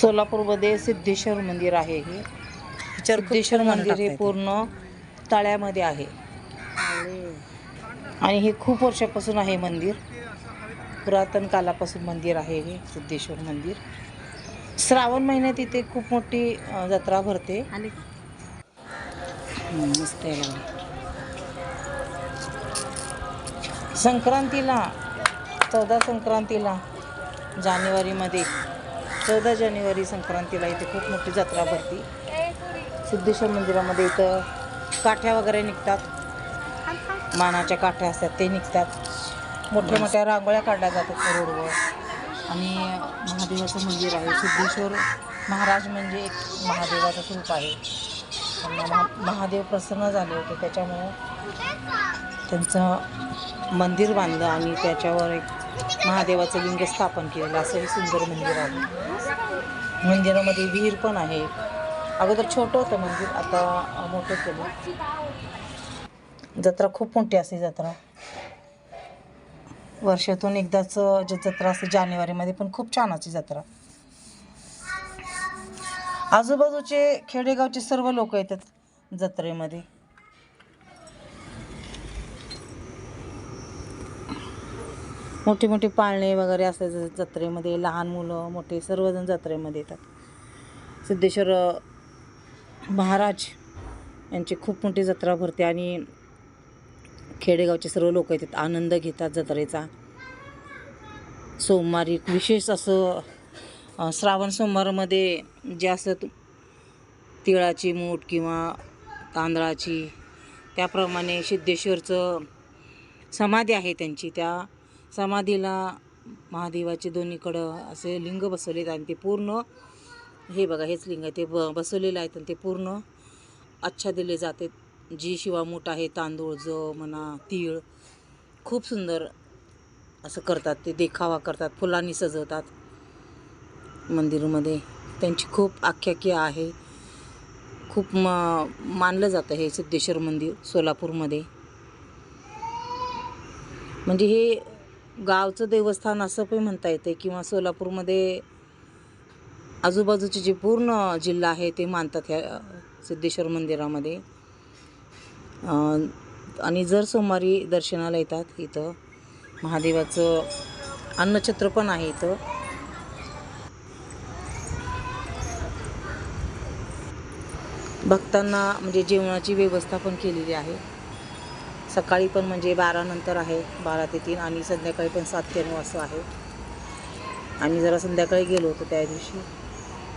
सोलापूरमध्ये सिद्धेश्वर मंदिर आहे हे. सिद्धेश्वर मंदिर हे पूर्ण तळ्यामध्ये आहे. आणि हे खूप वर्षापासून आहे मंदिर. पुरातन कालापासून मंदिर आहे हे सिद्धेश्वर मंदिर. श्रावण महिन्यात इथे खूप मोठी जत्रा भरते. मस्त. संक्रांतीला चौदा संक्रांतीला जानेवारीमध्ये चौदा जानेवारी संक्रांतीला इथे खूप मोठी जत्रा भरती. सिद्धेश्वर मंदिरामध्ये इथं काठ्या वगैरे निघतात. मानाच्या काठ्या असतात ते निघतात. मोठ्या मोठ्या रांगोळ्या काढल्या जातात रोडवर. आणि महादेवाचं मंदिर आहे. सिद्धेश्वर महाराज म्हणजे एक महादेवाचं स्वरूप आहे. त्यांना महा- महादेव प्रसन्न झाले होते. त्याच्यामुळं त्यांचं मंदिर बांधलं आणि त्याच्यावर एक महादेवाचं लिंग स्थापन केलेलं असं हे सुंदर मंदिर आहे. मंदिरामध्ये विहीर पण आहे. अगोदर छोटं होतं मंदिर आता मोठं केलं. जत्रा खूप मोठी असते जत्रा. वर्षातून एकदाच जे जत्रा असते जानेवारीमध्ये पण खूप छान असते जत्रा. आजूबाजूचे खेडेगावचे सर्व लोक येतात जत्रेमध्ये. मोठी मोठी पाळणे वगैरे असतात जत्रेमध्ये लहान मुलं मोठे सर्वजण जत्रेमध्ये येतात. सिद्धेश्वर महाराज यांची खूप मोठी जत्रा भरते आणि खेडेगावचे सर्व लोक येतात. आनंद घेतात जत्रेचा. सोमवारी विशेष असं श्रावण सोमवारमध्ये जे असं तिळाची मूठ किंवा तांदळाची त्याप्रमाणे सिद्धेश्वरचं समाधी आहे त्यांची. त्या समाधीला महादेवाचे दोन्हीकडं असे लिंग बसवलेत आणि ते पूर्ण हे बघा हेच लिंग आहे ते ब बसवलेलं आहेत आणि ते पूर्ण अच्छा दिले जाते. जी शिवामूठ आहे तांदूळ ज म्हणा तीळ खूप सुंदर असं करतात ते देखावा करतात फुलांनी सजवतात मंदिरमध्ये. त्यांची खूप आख्यायिका आहे. खूप म मानलं जातं हे सिद्धेश्वर मंदिर सोलापूरमध्ये. म्हणजे हे गावचं देवस्थान असं पण म्हणता येते किंवा सोलापूरमध्ये आजूबाजूचे जे पूर्ण जिल्हा आहे ते मानतात ह्या सिद्धेश्वर मंदिरामध्ये. आणि जर सोमवारी दर्शनाला येतात इथं महादेवाचं अन्नछत्र पण आहे इथं. भक्तांना म्हणजे जेवणाची व्यवस्था पण केलेली आहे. सकाळी पण म्हणजे बारानंतर आहे बारा ते तीन आणि संध्याकाळी पण सात ते नऊ असं आहे. आम्ही जरा संध्याकाळी गेलो होतो त्या दिवशी.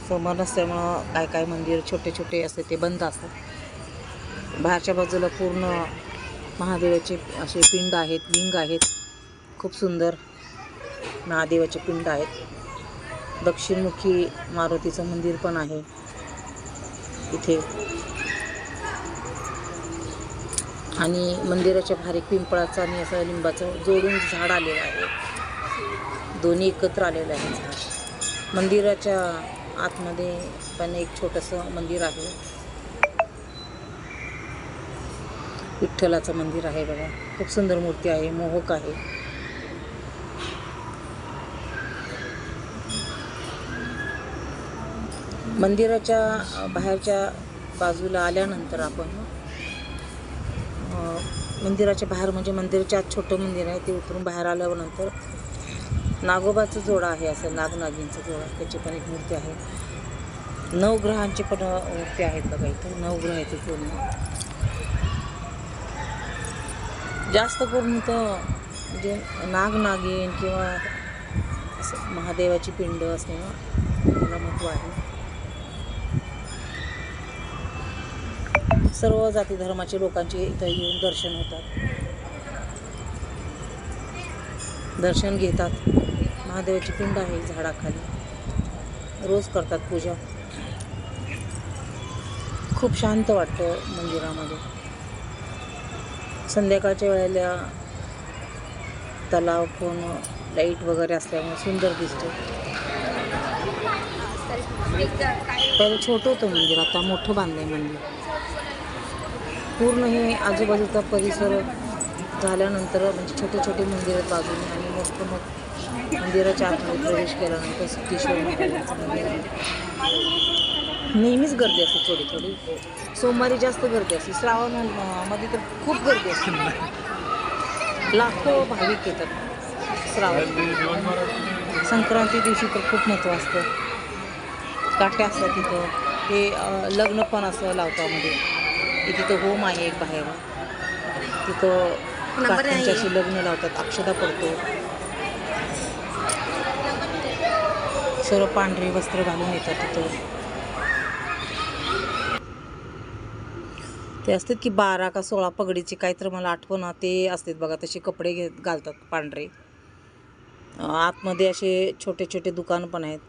समोर नसल्यामुळं काय काय मंदिर छोटे छोटे असते ते बंद असतात. बाहेरच्या बाजूला पूर्ण महादेवाचे असे पिंड आहेत लिंग आहेत. खूप सुंदर महादेवाचे पिंड आहेत. दक्षिणमुखी मारुतीचं मंदिर पण आहे इथे. आणि मंदिराच्या बाहेर एक पिंपळाचं आणि असं लिंबाचं जोडून झाड आलेलं आहे. दोन्ही एकत्र आलेलं आहे झाड. मंदिराच्या आतमध्ये पण एक छोटंसं मंदिर आहे. विठ्ठलाचं मंदिर आहे बघा. खूप सुंदर मूर्ती आहे मोहक आहे. मंदिराच्या बाहेरच्या बाजूला आल्यानंतर आपण मंदिराच्या बाहेर म्हणजे मंदिराच्या आत छोटं मंदिर आहे ते उतरून बाहेर आल्यानंतर नागोबाचं जोडा आहे असं नागनागींचं जोडा त्याची पण एक मूर्ती आहे. नवग्रहांची पण मूर्ती आहेत बघा इथं नवग्रह आहेत पूर्ण. जास्त करून तर म्हणजे नागनागिन किंवा असं महादेवाची पिंड असं मला महत्त्व आहे. सर्व जाती धर्माचे लोकांचे इथं येऊन दर्शन होतात. दर्शन घेतात. महादेवाची पिंड आहे झाडाखाली. रोज करतात पूजा. खूप शांत वाटतं मंदिरामध्ये. संध्याकाळच्या वेळेला तलाव पण लाइट वगैरे असल्यामुळे सुंदर दिसतो. पहिले छोटं होतं मंदिर आता मोठं बांधलं आहे मंदिर. पूर्ण हे आजूबाजूचा परिसर झाल्यानंतर म्हणजे छोटे छोटे मंदिर आहेत बाजूने आणि मोठं मोठं मंदिराच्या आतमध्ये प्रवेश केल्यानंतर सिद्धेश्वर मंदिर आहे. नेहमीच गर्दी असते थोडी थोडी. सोमवारी जास्त गर्दी असते. श्रावणमध्ये तर खूप गर्दी असते. लाखो भाविक येतात श्रावण. संक्रांती दिवशी तर खूप महत्त्व असतं. काट्या असतात तिथं. ते लग्न पण असं लावतामध्ये. की तिथं होम आहे एक बाहेर. तिथं काट्यांच्याशी लग्न लावतात अक्षता पडतो. सर्व पांढरी वस्त्र घालून येतात तिथं. ते असतात की बारा का सोळा पगडीचे काही तर मला आठवण ते असतात बघा तसे कपडे घे घालतात पांढरे. आतमध्ये असे छोटे छोटे दुकान पण आहेत.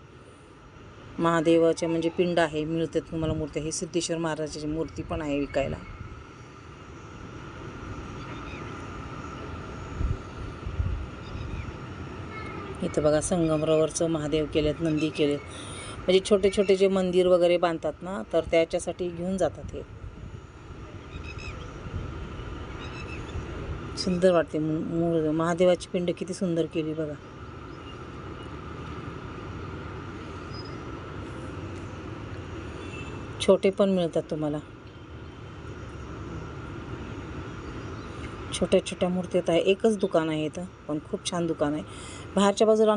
महादेवाचे म्हणजे पिंड आहे मिळतात तुम्हाला मूर्ती. हे सिद्धेश्वर महाराजाची मूर्ती पण आहे विकायला. इथं बघा संगमरवरचं महादेव केलेत नंदी केलेत. म्हणजे छोटे छोटे जे मंदिर वगैरे बांधतात ना तर त्याच्यासाठी घेऊन जातात हे. सुंदर वाटते मू- मूळ महादेवाची पिंड किती सुंदर केली बघा. छोटे पण मिळतात तुम्हाला. छोट्या छोट्या मूर्त्या आहेत आहे. एकच दुकान आहे इथं पण खूप छान दुकान आहे. बाहेरच्या बाजूला